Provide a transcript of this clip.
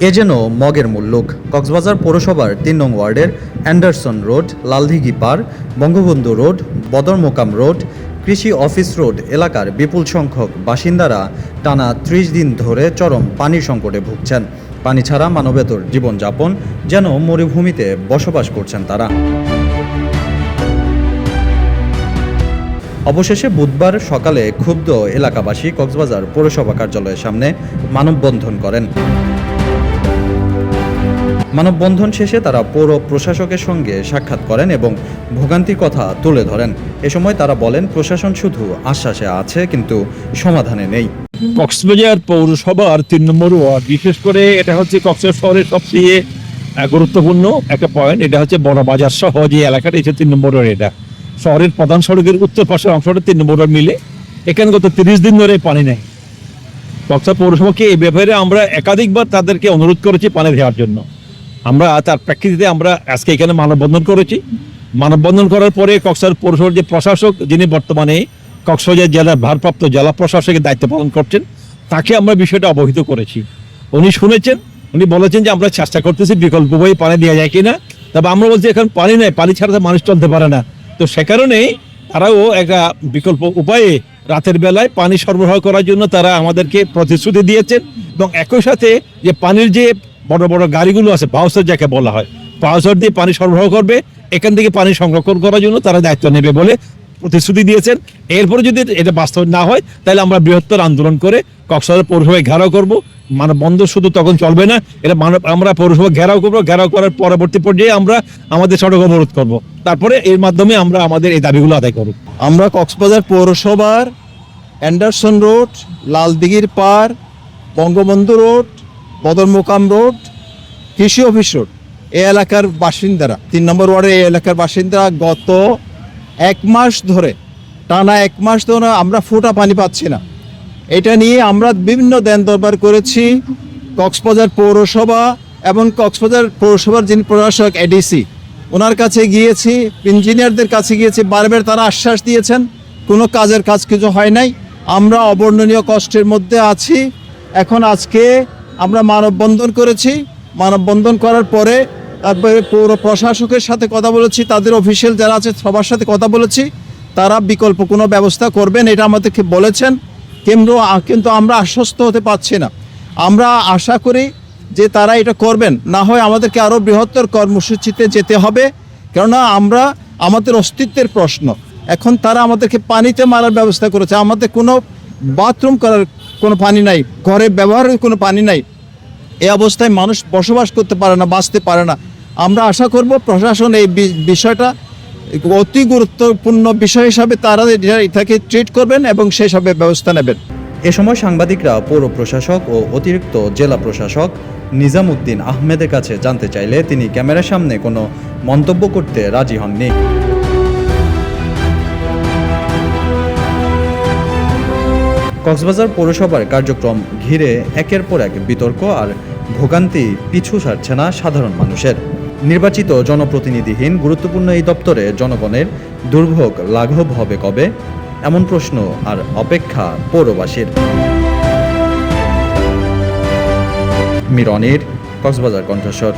এ যেন মগের মুল্লুক কক্সবাজার পৌরসভার তিন নং ওয়ার্ডের অ্যান্ডারসন রোড, লালদিঘি পার, বঙ্গবন্ধু রোড, বদরমোকাম রোড, কৃষি অফিস রোড এলাকার বিপুল সংখ্যক বাসিন্দারা টানা ত্রিশ দিন ধরে চরম পানির সংকটে ভুগছেন। পানি ছাড়া মানবেতর জীবনযাপন যেন মরুভূমিতে বসবাস করছেন তারা। অবশেষে বুধবার সকালে ক্ষুব্ধ এলাকাবাসী কক্সবাজার পৌরসভা কার্যালয়ের সামনে মানববন্ধন করেন। মানববন্ধন শেষে তারা পৌর প্রশাসকের সঙ্গে সাক্ষাৎ করেন এবং ভোগান্তির কথা তুলে ধরেন। এ সময় তারা বলেন, প্রশাসন শুধু আশ্বাসে আছে, কিন্তু সমাধানে নেই। কক্সবাজার পৌরসভার তিন নম্বর ওয়ার্ড, বিশেষ করে এটা হচ্ছে কক্সবাজার শহরের সবচেয়ে গুরুত্বপূর্ণ একটা পয়েন্ট এটা হচ্ছে বড় বাজার সহ যে এলাকাটা এটা তিন নম্বর ওয়ার্ড এটা। শহরের প্রধান সড়কের উত্তর পাশের অংশটা তিন নম্বর ওয়ার্ড মিলে। এখানে গত তিরিশ দিন ধরে পানি নেই। কক্সবাজার পৌরসভাকে এই ব্যাপারে আমরা একাধিকবার তাদেরকে অনুরোধ করেছি পানি দেওয়ার জন্য। আমরা তার প্রেক্ষিতে আমরা আজকে এখানে মানববন্ধন করেছি। মানববন্ধন করার পরে কক্সবাজার পৌরসভার যে প্রশাসক, যিনি বর্তমানে কক্সবাজার জেলার ভারপ্রাপ্ত জেলা প্রশাসকের দায়িত্ব পালন করছেন, তাকে আমরা বিষয়টা অবহিত করেছি। উনি শুনেছেন, উনি বলেছেন যে আমরা চেষ্টা করতেছি বিকল্প উপায়ে পানি দেওয়া যায় কিনা। তবে আমরা বলছি এখন পানি নেই, পানি ছাড়া তো মানুষ চলতে পারে না। তো সে কারণেই তারাও একটা বিকল্প উপায়ে রাতের বেলায় পানি সরবরাহ করার জন্য তারা আমাদেরকে প্রতিশ্রুতি দিয়েছেন। এবং একই সাথে যে পানির যে বড় বড় গাড়িগুলো আছে, বাউসার যাকে বলা হয়, বাউসার দিয়ে পানি সরবরাহ করবে, এখান থেকে পানি সংরক্ষণ করার জন্য তারা দায়িত্ব নেবে বলে প্রতিশ্রুতি দিয়েছেন। এরপরে যদি এটা বাস্তব না হয়, তাহলে আমরা বৃহত্তর আন্দোলন করে কক্সবাজার পৌরসভায় ঘেরাও করব। মানে বন্ধ শুধু তখন চলবে না, এটা মানব আমরা পৌরসভা ঘেরাও করব। ঘেরাও করার পরবর্তী পর্যায়ে আমরা আমাদের সড়ক অবরোধ করব। তারপরে এর মাধ্যমে আমরা আমাদের এই দাবিগুলো আদায় করব। আমরা কক্সবাজার পৌরসভার অ্যান্ডারসন রোড, লালদিঘির পার বঙ্গবন্ধু রোড, বদরমোকাম রোড, কৃষি অফিস রোড। এই এলাকার বাসিন্দারা, তিন নম্বর ওয়ার্ডের এই এলাকার বাসিন্দারা গত এক মাস ধরে, টানা এক মাস ধরে আমরা ফোটা পানি পাচ্ছি না। এটা নিয়ে আমরা বিভিন্ন দেন দরবার করেছি, কক্সবাজার পৌরসভা এবং কক্সবাজার পৌরসভার যিনি প্রশাসক এডিসি ওনার কাছে গিয়েছি, ইঞ্জিনিয়ারদের কাছে গিয়েছি, বারবার তারা আশ্বাস দিয়েছেন, কোনো কাজের কাজ কিছু হয় নাই, আমরা অবর্ণনীয় কষ্টের মধ্যে আছি এখন আজকে আমরা মানববন্ধন করেছি। মানববন্ধন করার পরে তারপরে পৌর প্রশাসকের সাথে কথা বলেছি, তাদের অফিসিয়াল যারা আছে সবার সাথে কথা বলেছি, তারা বিকল্প কোনো ব্যবস্থা করবেন এটা আমাদেরকে বলেছেন। কিন্তু কিন্তু আমরা আশ্বস্ত হতে পারছি না। আমরা আশা করি যে তারা এটা করবেন। না হয় আমাদেরকে আরও বৃহত্তর কর্মসূচিতে যেতে হবে। কেননা আমরা আমাদের অস্তিত্বের প্রশ্ন। এখন তারা আমাদেরকে পানিতে মারার ব্যবস্থা করেছে। আমাদের কোনো বাথরুম করার কোনো পানি নাই, ঘরে ব্যবহারের কোনো পানি নাই। এই অবস্থায় মানুষ বসবাস করতে পারে না, বাঁচতে পারে না। আমরা আশা করব প্রশাসন এই বিষয়টা অতি গুরুত্বপূর্ণ বিষয় হিসাবে তারা এটা- এটাকে ট্রিট করবেন এবং সেই হিসাবে ব্যবস্থা নেবেন। এ সময় সাংবাদিকরা, পৌর প্রশাসক ও অতিরিক্ত জেলা প্রশাসক নিজামুদ্দিন আহমেদের কাছে জানতে চাইলে তিনি ক্যামেরার সামনে কোনো মন্তব্য করতে রাজি হননি। কক্সবাজার পৌরসভার কার্যক্রম ঘিরে একের পর এক বিতর্ক আর ভোগান্তি পিছু সারছে না সাধারণ মানুষের। নির্বাচিত জনপ্রতিনিধিহীন গুরুত্বপূর্ণ এই দপ্তরে জনগণের দুর্ভোগ লাঘব হবে কবে? এমন প্রশ্ন আর অপেক্ষা পৌরবাসীর। মিরনের, কক্সবাজার কণ্ঠস্বর।